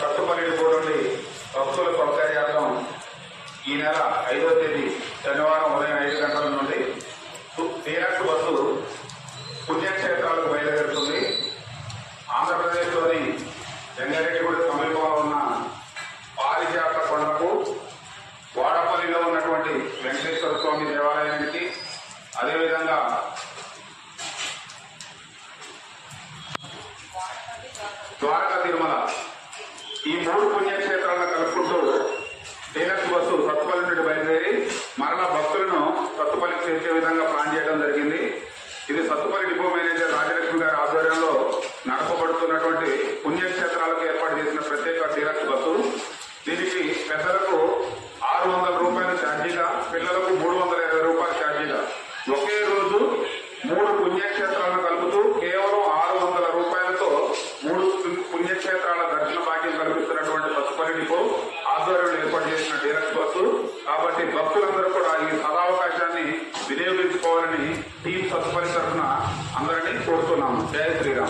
Sathupalli depot భక్తుల సౌకర్యార్థం ఈ నెల ఐదో తేదీ శనివారం ఉదయం ఐదు గంటల నుండి డీలక్స్ బస్సు పుణ్యక్షేత్రాలకు బయలుదేరుతుంది. ఆంధ్రప్రదేశ్లోని జంగారెడ్డిగూడ సమీపంలో ఉన్న పారిజాత కొండకు వాడపల్లిలో ఉన్నటువంటి వెంకటేశ్వర స్వామి దేవాలయానికి అదేవిధంగా ద్వారకా తిరుమల ఈ మూడు పుణ్యక్షేత్రాలను కలుపుకుంటూ డీలక్స్ బస్సు సత్తుపల్లి నుండి బయలుదేరి మరలా భక్తులను సత్తుపల్లి చేర్చే విధంగా ప్లాన్ చేయడం జరిగింది. ఇది సత్తుపల్లి డిపో మేనేజర్ రాజలక్ష్మి గారి ఆధ్వర్యంలో నడపబడుతున్నటువంటి పుణ్యక్షేత్రాలకు ఏర్పాటు చేసిన ప్రత్యేక డీలక్స్ బస్సు. దీనికి పెద్దలకు ఆరు వందల రూపాయల ఛార్జీగా పిల్లలకు మూడు వందల ఇరవై రూపాయల ఛార్జీగా. ఒకే రోజు మూడు పుణ్యక్షేత్రాలను కలుపుతూ కేవలం ఆరు వందల రూపాయలతో మూడు పుణ్యక్షేత్రాల దర్శన భాగ్యం కల్పిస్తున్నటువంటి పసుపల్లి ఆధ్వర్యంలో ఏర్పాటు చేసిన డీలక్స్ బస్సు. కాబట్టి భక్తులందరూ కూడా ఈ సదావకాశాన్ని వినియోగించుకోవాలని టీం సత్పరి తరఫున అందరినీ కోరుతున్నాము. జయ శ్రీరామ్.